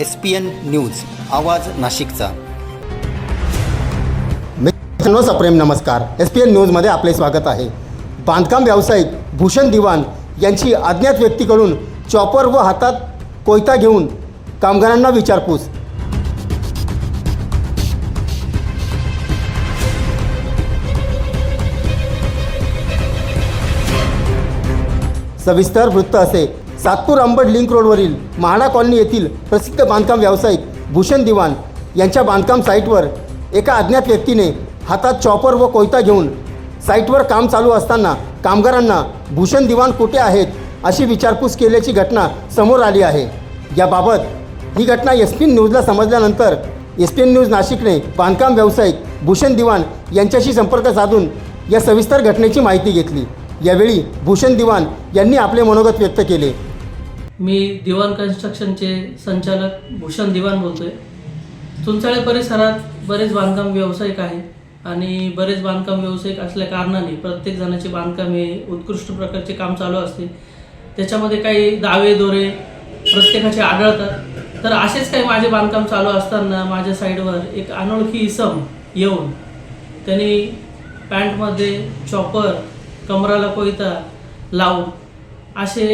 S P N news आवाज नाशिकचा. मित्रांनो सप्रेम नमस्कार. एस पी एन न्यूजमध्ये आपले स्वागत आहे. बांधकाम व्यावसायिक भूषण दिवाण यांची अज्ञात व्यक्तीकडून चॉपर व हातात कोयता घेऊन कामगारांना विचारपूस. सविस्तर वृत्त असे सातपूर अंबड लिंक रोडवरील महाडा कॉलनी येथील प्रसिद्ध बांधकाम व्यावसायिक भूषण दिवाण यांच्या बांधकाम साईटवर एका अज्ञात व्यक्तीने हातात चॉपर व कोयता घेऊन साईटवर काम चालू असताना कामगारांना भूषण दिवाण कुठे आहेत? अशी विचारपूस केल्याची घटना समोर आली आहे. याबाबत ही घटना एस पी न्यूजला समजल्यानंतर एस पी एन न्यूज नाशिकने बांधकाम व्यावसायिक भूषण दिवाण यांच्याशी संपर्क साधून या सविस्तर घटनेची माहिती घेतली. यावेळी भूषण दिवाण यांनी आपले मनोगत व्यक्त केले. मी दिवाण कन्स्ट्रक्शनचे संचालक भूषण दिवाण आहे चुंचाळे परिसरात बरेच बांधकाम व्यावसायिक आहेत आणि बरेच बांधकाम व्यावसायिक असल्या कारणाने प्रत्येक जणाचे बांधकाम हे उत्कृष्ट प्रकारचे काम चालू असते. त्याच्यामध्ये काही दावे दोरे प्रत्येकाचे आढळतात. तर असेच काही माझे बांधकाम चालू असताना माझ्या साईडवर एक अनोळखी इसम येऊन त्यांनी पॅन्टमध्ये चॉपर कमराला कोयता लावून असे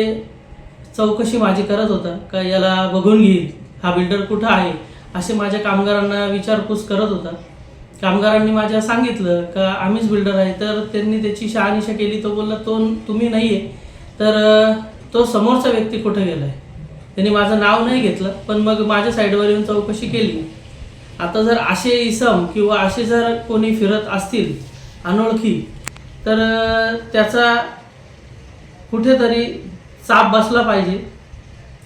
चौकशी माझी करत होता का याला बघून घेईल हा बिल्डर कुठं आहे असे माझ्या कामगारांना विचारपूस करत होता. कामगारांनी माझ्या सांगितलं का आम्हीच बिल्डर आहे तर त्यांनी त्याची शहानिशा केली तो बोलला तो तुम्ही नाही आहे तर तो समोरचा व्यक्ती कुठं गेला आहे त्यांनी माझं नाव नाही घेतलं पण मग माझ्या साईडवर येऊन चौकशी केली. आता जर असे इसम किंवा असे जर कोणी फिरत असतील अनोळखी तर त्याचा कुठेतरी चाप बसला पाहिजे.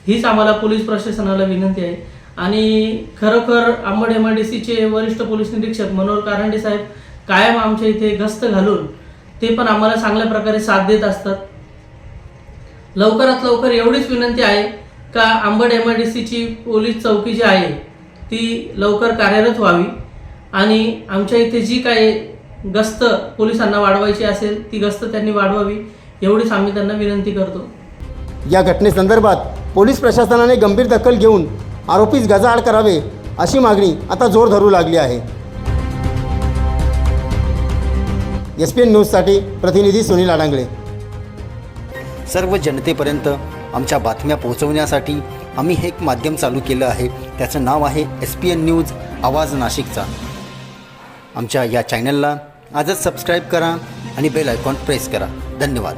हीच आम्हाला पोलीस प्रशासनाला विनंती आहे. आणि खरोखर अंबड एम आय डी सीचे वरिष्ठ पोलीस निरीक्षक मनोहर कारंडे साहेब कायम आमच्या इथे गस्त घालून ते पण आम्हाला चांगल्या प्रकारे साथ देत असतात. लवकरात लवकर एवढीच विनंती आहे का आंबड एम आय डी सीची पोलीस चौकी जी आहे ती लवकर कार्यरत व्हावी. आणि आमच्या इथे जी काही गस्त पोलिसांना वाढवायची असेल ती गस्त त्यांनी वाढवावी एवढीच आम्ही त्यांना विनंती करतो. या घटनेसंदर्भात पोलीस प्रशासनाने गंभीर दखल घेऊन आरोपीस गजाआड करावे अशी मागणी आता जोर धरू लागली आहे. एस पी एन न्यूजसाठी प्रतिनिधी सुनील आडांगळे. सर्व जनतेपर्यंत आमच्या बातम्या पोहोचवण्यासाठी आम्ही हे एक माध्यम चालू केलं आहे. त्याचं नाव आहे एस पी एन न्यूज आवाज नाशिकचा. आमच्या या चॅनलला आजच सबस्क्राईब करा आणि बेल आयकॉन प्रेस करा. धन्यवाद.